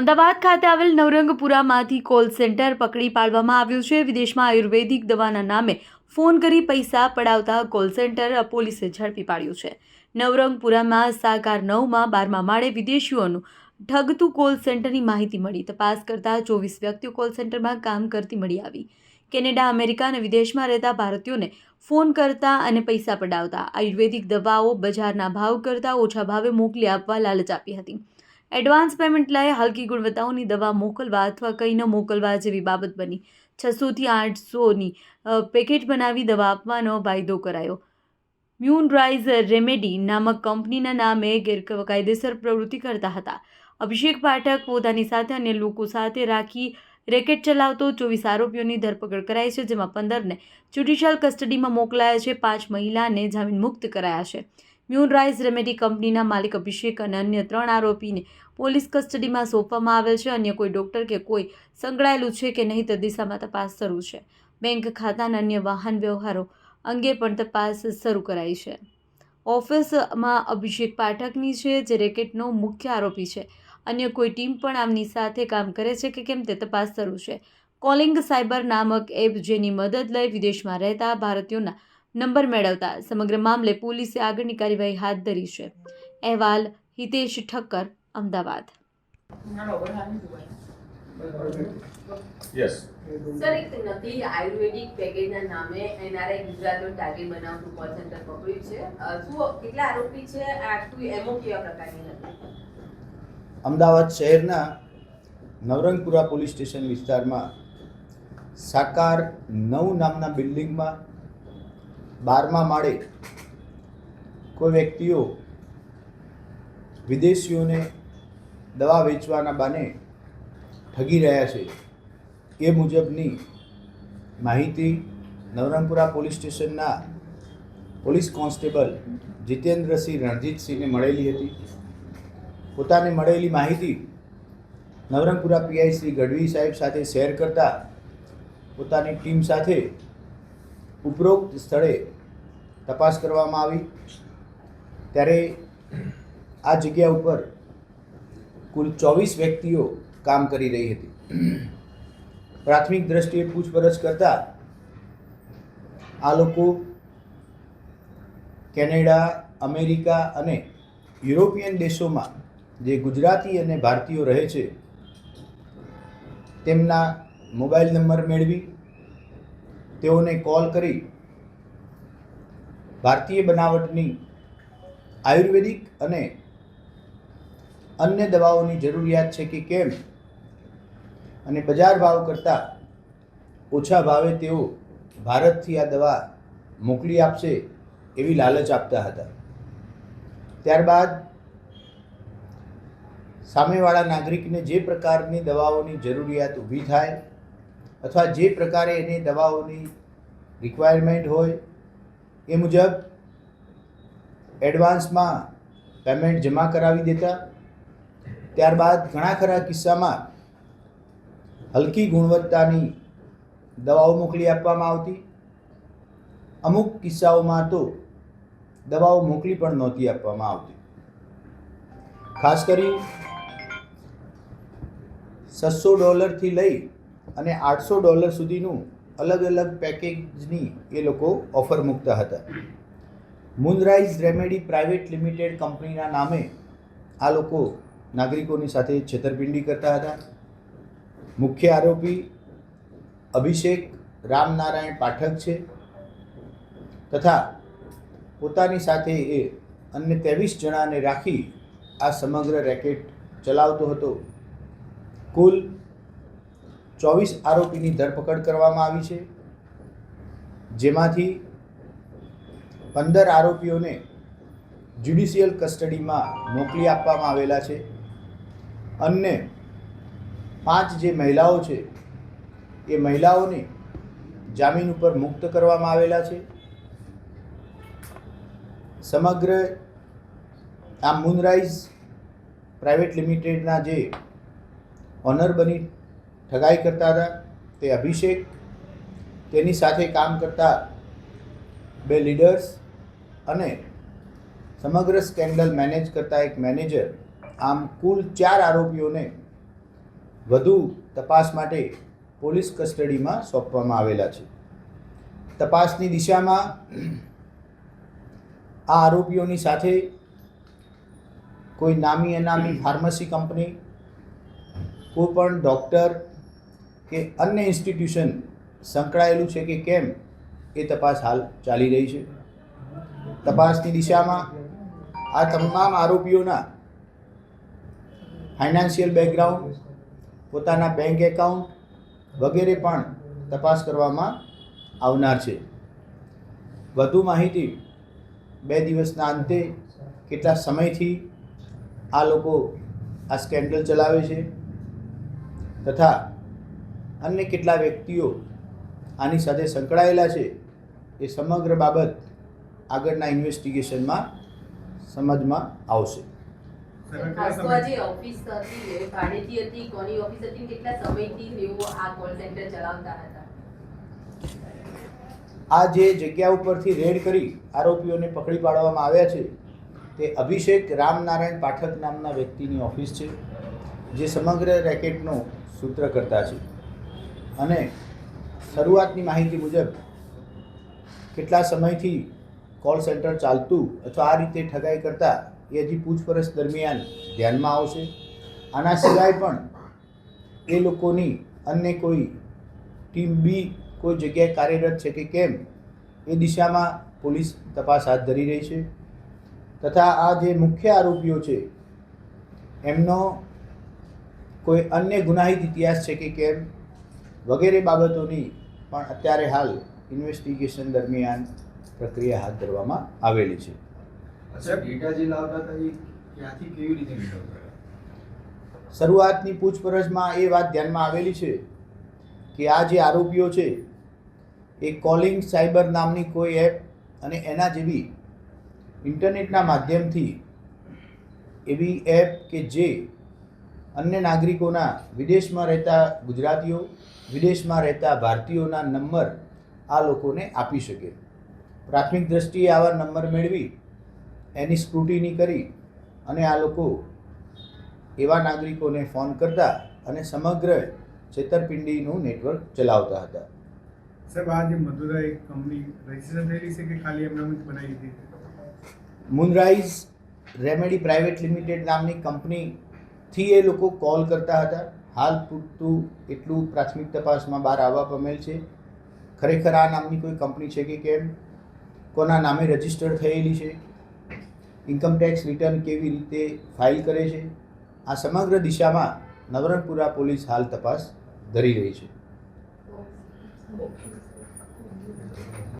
અમદાવાદ ખાતે આવેલ નવરંગપુરામાંથી call centre પકડી પાડવામાં આવ્યું છે. વિદેશમાં આયુર્વેદિક દવાના નામે ફોન કરી પૈસા પડાવતા કોલ સેન્ટર પોલીસે ઝડપી પાડ્યું છે. નવરંગપુરામાં સાકાર નવમાં બારમા માળે વિદેશીઓનું ઠગતું કોલ સેન્ટરની માહિતી મળી. તપાસ કરતાં ચોવીસ વ્યક્તિઓ કોલ સેન્ટરમાં કામ કરતી મળી આવી. કેનેડા, અમેરિકા અને વિદેશમાં રહેતા ભારતીયોને ફોન કરતા અને પૈસા પડાવતા આયુર્વેદિક દવાઓ બજારના ભાવ કરતાં ઓછા ભાવે મોકલી આપવા લાલચ આપી હતી. એડવાન્સ પેમેન્ટ લઈ હલકી ગુણવત્તાઓની દવા મોકલવા અથવા કંઈ ન મોકલવા જેવી બાબત બની. છસોથી આઠસોની પેકેટ બનાવી દવા આપવાનો વાયદો કરાયો. મ્યુનરાઇઝ રેમેડી નામક કંપનીના નામે ગેરકાયદેસર પ્રવૃત્તિ કરતા હતા. અભિષેક પાઠક પોતાની સાથે અન્ય લોકો સાથે રાખી રેકેટ ચલાવતો ચોવીસ આરોપીઓની ધરપકડ કરાઈ છે, જેમાં પંદરને જ્યુડિશિયલ કસ્ટડીમાં મોકલાયા છે, પાંચ મહિલાને જામીન મુક્ત કરાયા છે. મ્યુનરાઇઝ રેમેડી કંપનીના માલિક અભિષેક અને અન્ય ત્રણ આરોપીને પોલીસ કસ્ટડીમાં સોંપવામાં આવેલ છે. અન્ય કોઈ ડોક્ટર કે કોઈ સંકળાયેલું છે કે નહીં તે દિશામાં તપાસ શરૂ છે. બેંક ખાતા અને અન્ય વાહન વ્યવહારો અંગે પણ તપાસ શરૂ કરાઈ છે. ઓફિસમાં અભિષેક પાઠકની છે જે રેકેટનો મુખ્ય આરોપી છે. અન્ય કોઈ ટીમ પણ આમની સાથે કામ કરે છે કે કેમ તે તપાસ શરૂ છે. કોલિંગ સાયબર નામક એપ જેની મદદ લઈ વિદેશમાં રહેતા ભારતીયોના નંબર મેળવતા સમગ્ર મામલે પોલીસે આગળની કાર્યવાહી હાથ ધરી છે. અહેવાલ હિતેશ ઠક્કર અમદાવાદ. યસ સર એક નકલી આયુર્વેદિક પેકેજના નામે એનઆરઆઈ ગુજરાતનો ટાર્ગેટ બનાવતું કોલ સેન્ટર પકડ્યું છે. શું કેટલા આરોપી છે? આખું એમો કેવા પ્રકારની હતી? અમદાવાદ શહેરના નવરંગપુરા પોલીસ સ્ટેશન વિસ્તારમાં સાકાર નવ નામના બિલ્ડિંગમાં બારમા માળે કોઈ વ્યક્તિઓ વિદેશીઓને દવા વેચવાના બાને ઠગી રહ્યા છે, એ મુજબની માહિતી નવરંગપુરા પોલીસ સ્ટેશનના પોલીસ કોન્સ્ટેબલ જીતેન્દ્રસિંહ રણજીતસિંહને મળેલી હતી. પોતાને મળેલી માહિતી નવરંગપુરા પીઆઈ શ્રી ગઢવી સાહેબ સાથે શેર કરતા પોતાની ટીમ સાથે ઉપરોક્ત સ્થળે તપાસ કરવામાં આવી. ત્યારે આ જગ્યા ઉપર કુલ ચોવીસ વ્યક્તિઓ કામ કરી રહી હતી. પ્રાથમિક દ્રષ્ટિએ પૂછપરછ કરતા આ લોકો કેનેડા, અમેરિકા અને યુરોપિયન દેશોમાં જે ગુજરાતી અને ભારતીયો રહે છે, તેમના મોબાઈલ નંબર મેળવી તેઓને કોલ કરી. ભારતીય બનાવટની આયુર્વેદિક અને અન્ય દવાઓની જરૂરિયાત છે કે કેમ? અને બજાર ભાવ કરતાં ઓછા ભાવે તેઓ ભારતથી આ દવા મોકલી આપશે એવી લાલચ આપતા હતા. ત્યારબાદ સામેવાળા નાગરિકને જે પ્રકારની દવાઓની જરૂરિયાત ઊભી થાય અથવા જે પ્રકારે એની દવાઓની રિક્વાયરમેન્ટ હોય, એ મુજબ એડવાન્સમાં પેમેન્ટ જમા કરાવી દેતા. ત્યારબાદ ઘણા ખરા કિસ્સામાં હલકી ગુણવત્તાની દવાઓ મોકલી આપવામાં આવતી. અમુક કિસ્સાઓમાં તો દવાઓ મોકલી પણ નહોતી આપવામાં આવતી. ખાસ કરી, છસો ડોલરથી લઈ અને આઠસો ડોલર સુધીનું અલગ અલગ પેકેજની એ લોકો ઓફર મૂકતા હતા. મુનરાઇઝ રેમેડી પ્રાઇવેટ લિમિટેડ કંપનીના નામે આ લોકો નાગરિકોની સાથે છેતરપિંડી કરતા હતા. મુખ્ય આરોપી અભિષેક રામનારાયણ પાઠક છે તથા પોતાની સાથે એ અન્ય ત્રેવીસ જણાને રાખી આ સમગ્ર રેકેટ ચલાવતો હતો. કુલ ચોવીસ આરોપીની ધરપકડ કરવામાં આવી છે. જેમાંથી પંદર આરોપીઓને જ્યુડિશિયલ કસ્ટડીમાં મોકલી આપવામાં આવેલા છે અન્ય પાંચ જે મહિલાઓ છે એ મહિલાઓને જામીન ઉપર મુક્ત કરવામાં આવેલા છે. સમગ્ર આ મૂનરાઇઝ પ્રાઇવેટ લિમિટેડના જે ઓનર બની ઠગાઈ કરતા હતા, તે અભિષેક, તેની સાથે કામ કરતા બે લીડર્સ અને સમગ્ર સ્કેન્ડલ મેનેજ કરતા એક મેનેજર. આમ કુલ ચાર આરોપીઓને વધુ તપાસ માટે પોલીસ કસ્ટડીમાં સોંપવામાં આવેલા છે. તપાસની દિશામાં આ આરોપીઓની સાથે કોઈ નામી અનામી ફાર્મસી કંપની, કોઈ પણ ડૉક્ટર કે અન્ય ઇન્સ્ટિટ્યુશન સંકળાયેલું છે કે કેમ એ તપાસ હાલ ચાલી રહી છે. તપાસની દિશામાં આ તમામ આરોપીઓના ફાઇનાન્શિયલ બેકગ્રાઉન્ડ પોતાના બેંક એકાઉન્ટ વગેરે પણ તપાસ કરવામાં આવનાર છે. વધુ માહિતી બે દિવસના અંતે કેટલા સમયથી આ લોકો આ સ્કેન્ડલ ચલાવે છે તથા અન્ય કેટલા વ્યક્તિઓ આની સાથે સંકળાયેલા છે એ સમગ્ર બાબત આગળના ઇન્વેસ્ટિગેશનમાં સમજમાં આવશે. આ જે ઓફિસ હતી એ ભાડેથી હતી કોની ઓફિસ હતી ને કેટલા સમયથી તેઓ આ કોલ સેન્ટર ચલાવતા હતા? આ જે જગ્યા ઉપરથી રેડ કરી આરોપીઓને પકડી પાડવામાં આવ્યા છે તે અભિષેક રામનારાયણ પાઠક નામના વ્યક્તિની ઓફિસ છે જે સમગ્ર રેકેટનો સૂત્રકર્તા છે. અને શરૂઆતની માહિતી મુજબ કેટલા સમયથી કોલ સેન્ટર ચાલતું અથવા આ રીતે ઠગાઈ કરતા એ હજી પૂછપરછ દરમિયાન ધ્યાનમાં આવશે. આના સિવાય પણ એ લોકોની અન્ય કોઈ ટીમ બી કોઈ જગ્યાએ કાર્યરત છે કે કેમ એ દિશામાં પોલીસ તપાસ હાથ ધરી રહી છે. તથા આ જે મુખ્ય આરોપીઓ છે, એમનો કોઈ અન્ય ગુનાહિત ઇતિહાસ છે કે કેમ? વગેરે બાબતોની પણ અત્યારે હાલ ઇન્વેસ્ટિગેશન દરમિયાન પ્રક્રિયા હાથ ધરવામાં આવેલી છે. શરૂઆતની પૂછપરછમાં એ વાત ધ્યાનમાં આવેલી છે કે આ જે આરોપીઓ છે એ કોલિંગ સાયબર નામની કોઈ એપ અને એના જેવી ઇન્ટરનેટના માધ્યમથી એવી એપ કે જે અન્ય નાગરિકોના વિદેશમાં રહેતા ગુજરાતીઓ વિદેશમાં રહેતા ભારતીયોના નંબર આ લોકોને આપી શકે. પ્રાથમિક દ્રષ્ટિએ આવા નંબર મેળવી એની સ્ક્રુટિની કરી અને આ લોકો એવા નાગરિકોને ફોન કરતા અને સમગ્ર છેતરપિંડીનું નેટવર્ક ચલાવતા હતા. સાહેબ આ જે મધુરા એક કંપની રજિસ્ટર થયેલી છે કે ખાલી એમ જ બનાવી દીધી? મુનરાઇઝ રેમેડી પ્રાઇવેટ લિમિટેડ નામની કંપનીથી એ લોકો કોલ કરતા હતા. હાલ પૂરતું એટલું પ્રાથમિક તપાસમાં બહાર આવવા પામેલ છે. ખરેખર આ નામની કોઈ કંપની છે કે કેમ? કોના નામે રજિસ્ટર થયેલી છે? ઇન્કમટેક્સ રિટર્ન કેવી રીતે ફાઇલ કરે છે? આ સમગ્ર દિશામાં નવરંગપુરા પોલીસ હાલ તપાસ ધરી રહી છે.